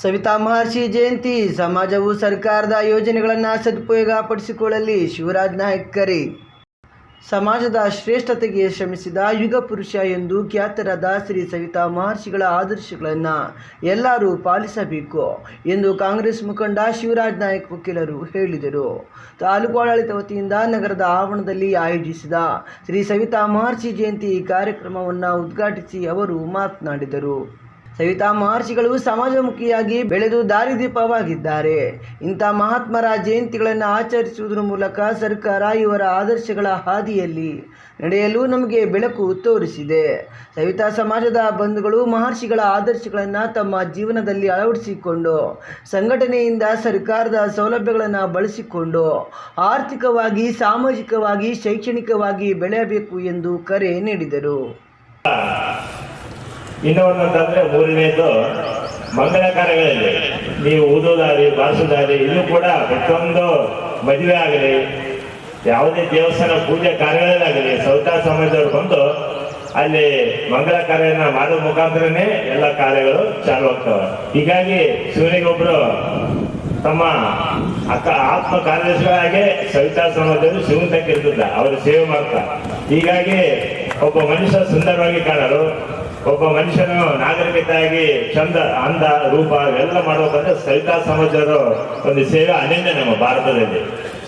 ಸವಿತಾ ಮಹರ್ಷಿ ಜಯಂತಿ, ಸಮಾಜವು ಸರ್ಕಾರದ ಯೋಜನೆಗಳನ್ನು ಸದುಪಯೋಗ ಪಡಿಸಿಕೊಳ್ಳಲಿ ಶಿವರಾಜ್ ನಾಯಕ್ ಕರೆ. ಸಮಾಜದ ಶ್ರೇಷ್ಠತೆಗೆ ಶ್ರಮಿಸಿದ ಯುಗ ಪುರುಷ ಎಂದು ಖ್ಯಾತರಾದ ಶ್ರೀ ಸವಿತಾ ಮಹರ್ಷಿಗಳ ಆದರ್ಶಗಳನ್ನು ಎಲ್ಲರೂ ಪಾಲಿಸಬೇಕು ಎಂದು ಕಾಂಗ್ರೆಸ್ ಮುಖಂಡ ಶಿವರಾಜ್ ನಾಯಕ್ ವಕೀಲರು ಹೇಳಿದರು. ತಾಲೂಕು ಆಡಳಿತ ವತಿಯಿಂದ ನಗರದ ಆವರಣದಲ್ಲಿ ಆಯೋಜಿಸಿದ ಶ್ರೀ ಸವಿತಾ ಮಹರ್ಷಿ ಜಯಂತಿ ಕಾರ್ಯಕ್ರಮವನ್ನು ಉದ್ಘಾಟಿಸಿ ಅವರು ಮಾತನಾಡಿದರು. ಸವಿತಾ ಮಹರ್ಷಿಗಳು ಸಮಾಜಮುಖಿಯಾಗಿ ಬೆಳೆದು ದಾರಿದೀಪವಾಗಿದ್ದಾರೆ. ಇಂಥ ಮಹಾತ್ಮರ ಜಯಂತಿಗಳನ್ನು ಆಚರಿಸುವುದರ ಮೂಲಕ ಸರ್ಕಾರ ಇವರ ಆದರ್ಶಗಳ ಹಾದಿಯಲ್ಲಿ ನಡೆಯಲು ನಮಗೆ ಬೆಳಕು ತೋರಿಸಿದೆ. ಸವಿತಾ ಸಮಾಜದ ಬಂಧುಗಳು ಮಹರ್ಷಿಗಳ ಆದರ್ಶಗಳನ್ನು ತಮ್ಮ ಜೀವನದಲ್ಲಿ ಅಳವಡಿಸಿಕೊಂಡು, ಸಂಘಟನೆಯಿಂದ ಸರ್ಕಾರದ ಸೌಲಭ್ಯಗಳನ್ನು ಬಳಸಿಕೊಂಡು ಆರ್ಥಿಕವಾಗಿ, ಸಾಮಾಜಿಕವಾಗಿ, ಶೈಕ್ಷಣಿಕವಾಗಿ ಬೆಳೆಯಬೇಕು ಎಂದು ಕರೆ ನೀಡಿದರು. ಇನ್ನು ಒಂದಂತಂದ್ರೆ ಮೂರನೇದು ಮಂಗಳ ಕಾರ್ಯಗಳಲ್ಲಿ ನೀವು ಊದೋದಾರಿ ಬಾಸುದಾರಿ ಇಲ್ಲೂ ಕೂಡ ಪ್ರತಿಯೊಂದು ಮದುವೆ ಆಗಲಿ, ಯಾವುದೇ ದೇವಸ್ಥಾನ ಪೂಜೆ ಕಾರ್ಯಗಳಾಗಲಿ ಸೌತಾ ಸಮಾಜದವ್ರು ಬಂದು ಅಲ್ಲಿ ಮಂಗಳ ಕಾರ್ಯನ ಮಾಡೋ ಮುಖಾಂತರನೇ ಎಲ್ಲ ಕಾರ್ಯಗಳು ಚಾಲು ಆಗ್ತವೆ. ಹೀಗಾಗಿ ಶಿವನಿಗೊಬ್ರು ತಮ್ಮ ಅಕ್ಕ ಆತ್ಮ ಕಾರ್ಯದರ್ಶಿಗಳಾಗೆ ಸವಿತಾ ಸಮಾಜದಲ್ಲಿ ಶಿವನ್ ಇರ್ತದೆ ಅವರು ಸೇವೆ ಮಾಡ್ತಾ ಹೀಗಾಗಿ ಒಬ್ಬ ಮನುಷ್ಯ ಸುಂದರವಾಗಿ ಕಾಣಲು ಒಬ್ಬ ಮನುಷ್ಯನು ನಾಗರಿಕತೆಯಾಗಿ ಚಂದ, ಅಂದ, ರೂಪ ಎಲ್ಲ ಮಾಡಬೇಕಂದ್ರೆ ಸವಿತಾ ಸಮಾಜರು ಒಂದು ಸೇವೆ ಅನನ್ಯ ನಮ್ಮ ಭಾರತದಲ್ಲಿ.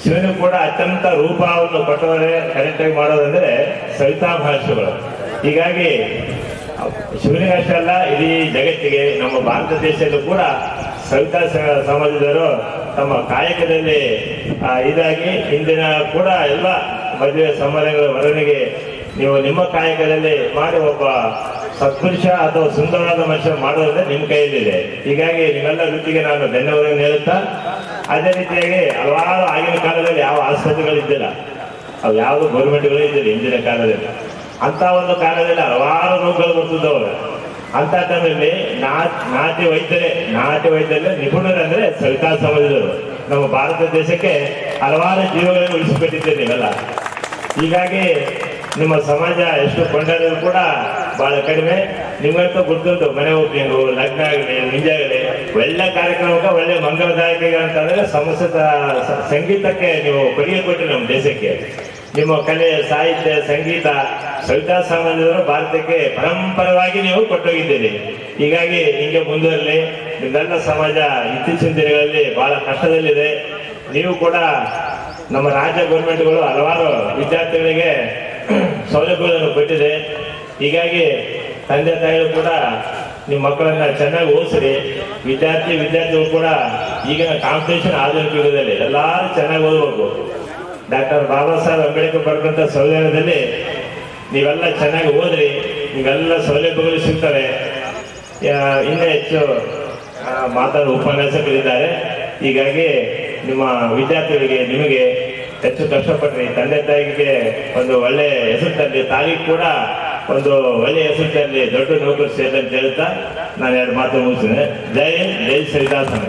ಶಿವನು ಕೂಡ ಅತ್ಯಂತ ರೂಪವನ್ನು ಕೊಟ್ಟವರೇ ಕರೆಕ್ಟಾಗಿ ಮಾಡೋದಂದ್ರೆ ಸವಿತಾ ಮಹರ್ಷಿಗಳು. ಹೀಗಾಗಿ, ಶಿವನಿಗೆ ಅಷ್ಟೇ ಅಲ್ಲ, ಇಡೀ ಜಗತ್ತಿಗೆ, ನಮ್ಮ ಭಾರತ ದೇಶದಲ್ಲೂ ಕೂಡ ಸವಿತಾ ಸಮಾಜದವರು ತಮ್ಮ ಕಾಯಕದಲ್ಲಿ ಇದಾಗಿ ಇಂದಿನ ಕೂಡ ಎಲ್ಲ ಮದುವೆ ಸಮಾರಂಭಗಳ ಮರವಣಿಗೆ ನೀವು ನಿಮ್ಮ ಕಾಯಕದಲ್ಲಿ ಮಾಡಿ ಒಬ್ಬ ಸತ್ಪುರುಷ ಅಥವಾ ಸುಂದರವಾದ ಮನುಷ್ಯ ಮಾಡೋದ್ರೆ ನಿಮ್ಮ ಕೈಯಲ್ಲಿದೆ. ಹೀಗಾಗಿ ನಿಮ್ಮೆಲ್ಲ ವೃತ್ತಿಗೆ ನಾನು ಧನ್ಯವಾದ ಹೇಳುತ್ತಾ, ಅದೇ ರೀತಿಯಾಗಿ ಹಲವಾರು ಆಗಿನ ಕಾಲದಲ್ಲಿ ಯಾವ ಆಸ್ಪತ್ರೆಗಳಿದ್ದಿಲ್ಲ ಅವು ಯಾವುದು ಗೌರ್ಮೆಂಟ್ಗಳು ಇದ್ದಿಲ್ಲ ಹಿಂದಿನ ಕಾಲದಲ್ಲಿ. ಅಂತ ಒಂದು ಕಾಲದಲ್ಲಿ ಹಲವಾರು ರೋಗಗಳು ಬರ್ತಿದ್ದವರು ಅಂತ ಟೈಮಲ್ಲಿ ನಾಟಿ ವೈದ್ಯರೇ ನಾಟಿ ವೈದ್ಯರೇ ನಿಪುಣರಂದ್ರೆ ಸವಿತಾ ಸಮಾಜದವರು. ನಮ್ಮ ಭಾರತ ದೇಶಕ್ಕೆ ಹಲವಾರು ಜೀವಗಳನ್ನು ಉಳಿಸಿಕೊಟ್ಟಿದ್ದೀರಿ ನೀವೆಲ್ಲ. ಹೀಗಾಗಿ ನಿಮ್ಮ ಸಮಾಜ ಎಷ್ಟು ಕೊಂಡಾಡಿದ್ರು ಕೂಡ ಬಹಳ ಕಡಿಮೆ. ನಿಮ್ಗಂತೂ ಗೊತ್ತುಂಟು ಮನೆ ಓಪನಿಂಗು ಲಗ್ನ ಆಗಲಿ, ನಿಜ ಆಗಲಿ, ಒಳ್ಳೆ ಕಾರ್ಯಕ್ರಮಕ್ಕೆ ಒಳ್ಳೆ ಮಂಗಳದಾಯಕ ಅಂತಂದ್ರೆ ಸಂಸ್ಕೃತ ಸಂಗೀತಕ್ಕೆ ನೀವು ಕೊಡುಗೆ ಕೊಟ್ಟರೆ ನಮ್ಮ ದೇಶಕ್ಕೆ. ನಿಮ್ಮ ಕಲೆ, ಸಾಹಿತ್ಯ, ಸಂಗೀತ, ಸವಿತಾ ಸಾಮಾನ್ಯರು ಭಾರತಕ್ಕೆ ಪರಂಪರವಾಗಿ ನೀವು ಕೊಟ್ಟೋಗಿದ್ದೀರಿ. ಹೀಗಾಗಿ ಹಿಂಗೆ ಮುಂದುವರಲಿ, ನಿಮ್ಮೆಲ್ಲ ಸಮಾಜ ಇತ್ತೀಚಿನ ದಿನಗಳಲ್ಲಿ ಬಹಳ ಕಷ್ಟದಲ್ಲಿದೆ. ನೀವು ಕೂಡ ನಮ್ಮ ರಾಜ್ಯ ಗೌರ್ಮೆಂಟ್ಗಳು ಹಲವಾರು ವಿದ್ಯಾರ್ಥಿಗಳಿಗೆ ಸೌಲಭ್ಯಗಳನ್ನು ಕೊಟ್ಟಿದೆ. ಹೀಗಾಗಿ ತಂದೆ ತಾಯಿಗಳು ಕೂಡ ನಿಮ್ಮ ಮಕ್ಕಳನ್ನ ಚೆನ್ನಾಗಿ ಓದಿಸ್ರಿ. ವಿದ್ಯಾರ್ಥಿ ವಿದ್ಯಾರ್ಥಿಗಳು ಕೂಡ ಈಗಿನ ಕಾಂಪಿಟೇಷನ್ ಆಧುನಿಕ ಯುಗದಲ್ಲಿ ಎಲ್ಲರೂ ಚೆನ್ನಾಗಿ ಓದಬೇಕು. ಡಾಕ್ಟರ್ ಬಾಬಾ ಸಾಹೇಬ್ ಅಂಬೇಡ್ಕರ್ ಬರೆದಂಥ ಸಂವಿಧಾನದಲ್ಲಿ ನೀವೆಲ್ಲ ಚೆನ್ನಾಗಿ ಓದ್ರಿ ನಿಮಗೆಲ್ಲ ಸೌಲಭ್ಯಗಳು ಸಿಗ್ತವೆ. ಇನ್ನೂ ಹೆಚ್ಚು ಮಾತಾಡುವ ಉಪನ್ಯಾಸಕರಿದ್ದಾರೆ. ಹೀಗಾಗಿ ನಿಮ್ಮ ವಿದ್ಯಾರ್ಥಿಗಳಿಗೆ, ನಿಮಗೆ ಹೆಚ್ಚು ಕಷ್ಟಪಡ್ರಿ. ತಂದೆ ತಾಯಿಗೆ ಒಂದು ಒಳ್ಳೆ ಹೆಸರು ತರಲಿ ತಾಯಿಗೆ ಕೂಡ ಒಂದು ಒಳ್ಳೆಯ ಹೆಸರು ತರಲಿ ದೊಡ್ಡ ನೌಕರಿ ಸೇರಿ ಅಂತ ಹೇಳ್ತಾ ನಾನು ಎರಡು ಮಾತು ಮುಗಿಸ್ತೇನೆ. ಜೈ ಜೈ ಶ್ರೀದಾಸನ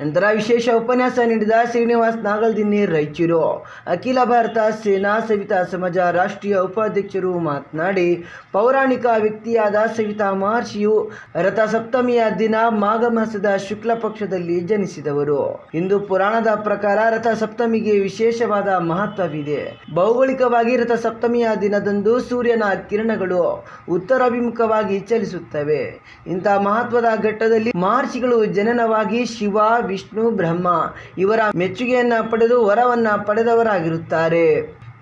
ನಂತರ ವಿಶೇಷ ಉಪನ್ಯಾಸ ನೀಡಿದ ಶ್ರೀನಿವಾಸ್ ನಾಗಲ್ದಿನ್ನಿ ರಾಯಚೂರು ಅಖಿಲ ಭಾರತ ಸೇನಾ ಸವಿತಾ ಸಮಾಜ ರಾಷ್ಟ್ರೀಯ ಉಪಾಧ್ಯಕ್ಷರು ಮಾತನಾಡಿ, ಪೌರಾಣಿಕ ವ್ಯಕ್ತಿಯಾದ ಸವಿತಾ ಮಹರ್ಷಿಯು ರಥಸಪ್ತಮಿಯ ದಿನ ಮಾಘ ಮಾಸದ ಶುಕ್ಲ ಪಕ್ಷದಲ್ಲಿ ಜನಿಸಿದವರು. ಇಂದು ಪುರಾಣದ ಪ್ರಕಾರ ರಥಸಪ್ತಮಿಗೆ ವಿಶೇಷವಾದ ಮಹತ್ವವಿದೆ. ಭೌಗೋಳಿಕವಾಗಿ ರಥಸಪ್ತಮಿಯ ದಿನದಂದು ಸೂರ್ಯನ ಕಿರಣಗಳು ಉತ್ತರಾಭಿಮುಖವಾಗಿ ಚಲಿಸುತ್ತವೆ. ಇಂಥ ಮಹತ್ವದ ಘಟ್ಟದಲ್ಲಿ ಮಹರ್ಷಿಗಳು ಜನನವಾಗಿ ಶಿವ ವಿಷ್ಣು ಬ್ರಹ್ಮ ಇವರ ಮೆಚ್ಚುಗೆಯನ್ನ ಪಡೆದು ವರವನ್ನ ಪಡೆದವರಾಗಿರುತ್ತಾರೆ.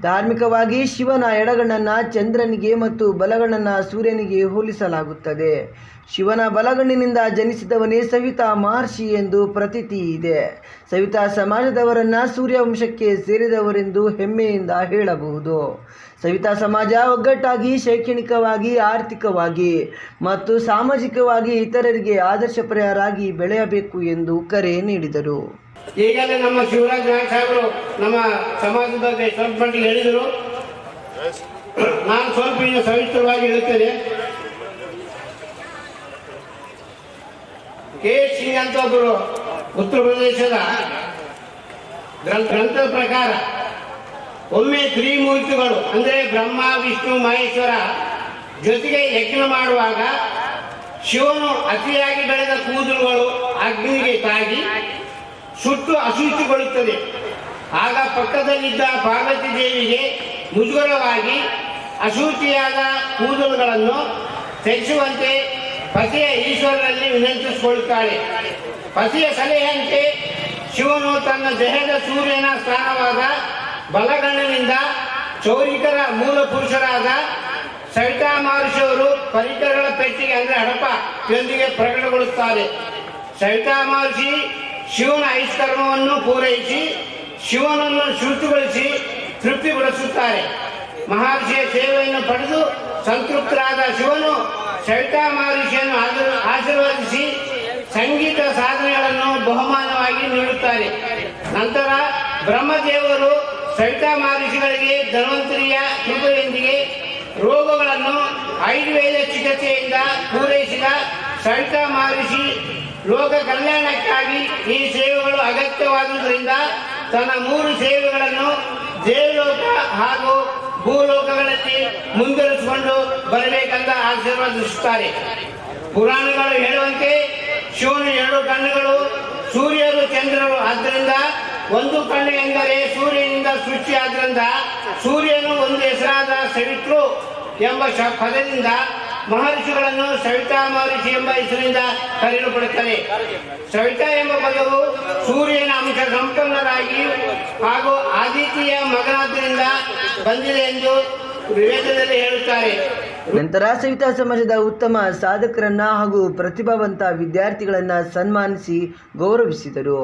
ಧಾರ್ಮಿಕವಾಗಿ ಶಿವನ ಎಡಗಣ್ಣನ್ನು ಚಂದ್ರನಿಗೆ ಮತ್ತು ಬಲಗಣ್ಣನ್ನು ಸೂರ್ಯನಿಗೆ ಹೋಲಿಸಲಾಗುತ್ತದೆ. ಶಿವನ ಬಲಗಣ್ಣಿನಿಂದ ಜನಿಸಿದವನೇ ಸವಿತಾ ಮಹರ್ಷಿ ಎಂದು ಪ್ರತೀತಿ ಇದೆ. ಸವಿತಾ ಸಮಾಜದವರನ್ನ ಸೂರ್ಯವಂಶಕ್ಕೆ ಸೇರಿದವರೆಂದು ಹೆಮ್ಮೆಯಿಂದ ಹೇಳಬಹುದು. ಸವಿತಾ ಸಮಾಜ ಒಗ್ಗಟ್ಟಾಗಿ, ಶೈಕ್ಷಣಿಕವಾಗಿ, ಆರ್ಥಿಕವಾಗಿ ಮತ್ತು ಸಾಮಾಜಿಕವಾಗಿ ಇತರರಿಗೆ ಆದರ್ಶಪ್ರಾಯರಾಗಿ ಬೆಳೆಯಬೇಕು ಎಂದು ಕರೆ ನೀಡಿದರು. ಈಗಲೇ ನಮ್ಮ ಶಿವರಾಜ್ ನಾಯಕ್ ಸಾಹೇಬರು ನಮ್ಮ ಸಮಾಜದ ಬಗ್ಗೆ ಸ್ವಲ್ಪ ಮಟ್ಟಿಗೆ ಹೇಳಿದರು. ನಾನು ಸ್ವಲ್ಪ ಇನ್ನು ಸವಿಸ್ತರವಾಗಿ ಹೇಳುತ್ತೇನೆ. ಕೆ. ಸಿಂಗ್ ಅಂತ ಒಬ್ಬರು ಉತ್ತರ ಪ್ರದೇಶದ ಗ್ರಂಥ ಪ್ರಕಾರ, ಒಮ್ಮೆ ತ್ರಿಮೂರ್ತಿಗಳು, ಅಂದರೆ ಬ್ರಹ್ಮ, ವಿಷ್ಣು, ಮಹೇಶ್ವರ ಜೊತೆಗೆ ಯಜ್ಞ ಮಾಡುವಾಗ ಶಿವನು ಅತಿಯಾಗಿ ಬೆಳೆದ ಕೂದಲುಗಳು ಅಗ್ನಿಗೆ ತಾಗಿ ಸುಟ್ಟು ಅಶುಚಿಗೊಳ್ಳುತ್ತದೆ ಆಗ ಪಕ್ಕದಲ್ಲಿದ್ದ ಪಾರ್ವತಿ ದೇವಿಗೆ ಮುಜುಗರವಾಗಿ ಅಶುಚಿಯಾದ ಕೂದಲುಗಳನ್ನು ತೆಗೆಸುವಂತೆ ಪತಿಯ ಈಶ್ವರನಲ್ಲಿ ವಿನಂತಿಸಿಕೊಳ್ಳುತ್ತಾಳೆ. ಪತಿಯ ಸಲಹೆಯಂತೆ ಶಿವನು ತನ್ನ ದೇಹದ ಸೂರ್ಯನ ಸ್ಥಾನವಾದ ಬಲಗಣ್ಣನಿಂದ ಚೌರಿಕರ ಮೂಲ ಪುರುಷರಾದ ಸವಿತಾ ಮಹರ್ಷಿಯವರು ಪರಿಕರಗಳ ಪೆಟ್ಟಿಗೆ, ಅಂದರೆ ಹಡಪ ಯೊಂದಿಗೆ ಪ್ರಕಟಗೊಳ್ಳುತ್ತಾರೆ. ಸವಿತಾ ಮಹರ್ಷಿ ಶಿವನ ಐಷ್ಕರ್ಮವನ್ನು ಪೂರೈಸಿ, ಶಿವನನ್ನು ಶುಚಿಗೊಳಿಸಿ ತೃಪ್ತಿಗೊಳಿಸುತ್ತಾರೆ. ಮಹರ್ಷಿಯ ಸೇವೆಯನ್ನು ಪಡೆದು ಸಂತೃಪ್ತರಾದ ಶಿವನು ಸವಿತಾ ಮಹರ್ಷಿಯನ್ನು ಆಶೀರ್- ಆಶೀರ್ವದಿಸಿ ಸಂಗೀತ ಸಾಧನೆಗಳನ್ನು ಬಹುಮಾನವಾಗಿ ನೀಡುತ್ತಾರೆ. ನಂತರ ಬ್ರಹ್ಮದೇವರು ಸವಿತಾ ಮಹರ್ಷಿಗಳಿಗೆ ಧನ್ವಂತರಿಯ ಕೃಪೆಯೊಂದಿಗೆ ರೋಗಗಳನ್ನು ಆಯುರ್ವೇದ ಚಿಕಿತ್ಸೆಯಿಂದ ಪೂರೈಸಿದ ಸವಿತಾ ಮಹರ್ಷಿ ಲೋಕ ಕಲ್ಯಾಣಕ್ಕಾಗಿ ಈ ಸೇವೆಗಳು ಅಗತ್ಯವಾದುದರಿಂದ ತನ್ನ ಮೂರು ಸೇವೆಗಳನ್ನು ದೇವಲೋಕ ಹಾಗೂ ಭೂಲೋಕಗಳಲ್ಲಿ ಮುಂದುವರಿಸಿಕೊಂಡು ಬರಬೇಕಂತ ಆಶೀರ್ವಾದಿಸುತ್ತಾರೆ. ಪುರಾಣಗಳು ಹೇಳುವಂತೆ ಶಿವನ ಎರಡು ಕಣ್ಣುಗಳು, ಸೂರ್ಯರು ಚಂದ್ರರು. ಆದ್ದರಿಂದ ಒಂದು ಕಣ್ಣು ಎಂದರೆ ಸೂರ್ಯನಿಂದ ಸೃಷ್ಟಿಯಾದ್ರಿಂದ ಸೂರ್ಯನು ಒಂದು ಹೆಸರಾದ ಸವಿತ್ರು ಎಂಬ ಪದದಿಂದ ಮಹರ್ಷಿಗಳನ್ನು ಸವಿತಾ ಮಹರ್ಷಿ ಎಂಬ ಹೆಸರಿನಿಂದ ಕರೆಯಲ್ಪಡುತ್ತದೆ. ಸವಿತಾ ಎಂಬ ಪದವು ಸೂರ್ಯನ ಅಂಶ ಸಂಪನ್ನರಾಗಿ ಹಾಗೂ ಆದಿತ್ಯ ಮಗನಾದ್ದರಿಂದ ಬಂದಿದೆ ಎಂದು ವಿವೇಕದಲ್ಲಿ ಹೇಳುತ್ತಾರೆ. ನಂತರ ಸವಿತಾ ಸಮಾಜದ ಉತ್ತಮ ಸಾಧಕರನ್ನ ಹಾಗೂ ಪ್ರತಿಭಾವಂತ ವಿದ್ಯಾರ್ಥಿಗಳನ್ನ ಸನ್ಮಾನಿಸಿ ಗೌರವಿಸಿದರು.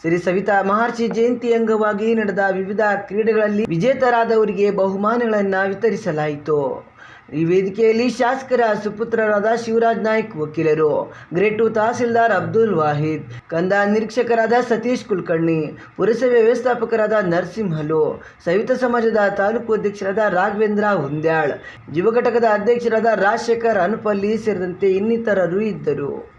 ಶ್ರೀ ಸವಿತಾ ಮಹರ್ಷಿ ಜಯಂತಿ ಅಂಗವಾಗಿ ನಡೆದ ವಿವಿಧ ಕ್ರೀಡೆಗಳಲ್ಲಿ ವಿಜೇತರಾದವರಿಗೆ ಬಹುಮಾನಗಳನ್ನು ವಿತರಿಸಲಾಯಿತು. ಈ ವೇದಿಕೆಯಲ್ಲಿ ಶಾಸಕರ ಸುಪುತ್ರರಾದ ಶಿವರಾಜ್ ನಾಯ್ಕ್ ವಕೀಲರು, ಗ್ರೇಟು ತಹಸೀಲ್ದಾರ್ ಅಬ್ದುಲ್ ವಾಹಿದ್, ಕಂದ ನಿರೀಕ್ಷಕರಾದ ಸತೀಶ್ ಕುಲಕರ್ಣಿ, ಪುರಸಭೆ ವ್ಯವಸ್ಥಾಪಕರಾದ ನರಸಿಂಹಲು, ಸವಿತ ಸಮಾಜದ ತಾಲೂಕು ಅಧ್ಯಕ್ಷರಾದ ರಾಘವೇಂದ್ರ ಹುಂದ್ಯಾಳ್, ಯುವ ಘಟಕದ ಅಧ್ಯಕ್ಷರಾದ ರಾಜಶೇಖರ್ ಅನುಪಲ್ಲಿ ಸೇರಿದಂತೆ ಇನ್ನಿತರರು ಇದ್ದರು.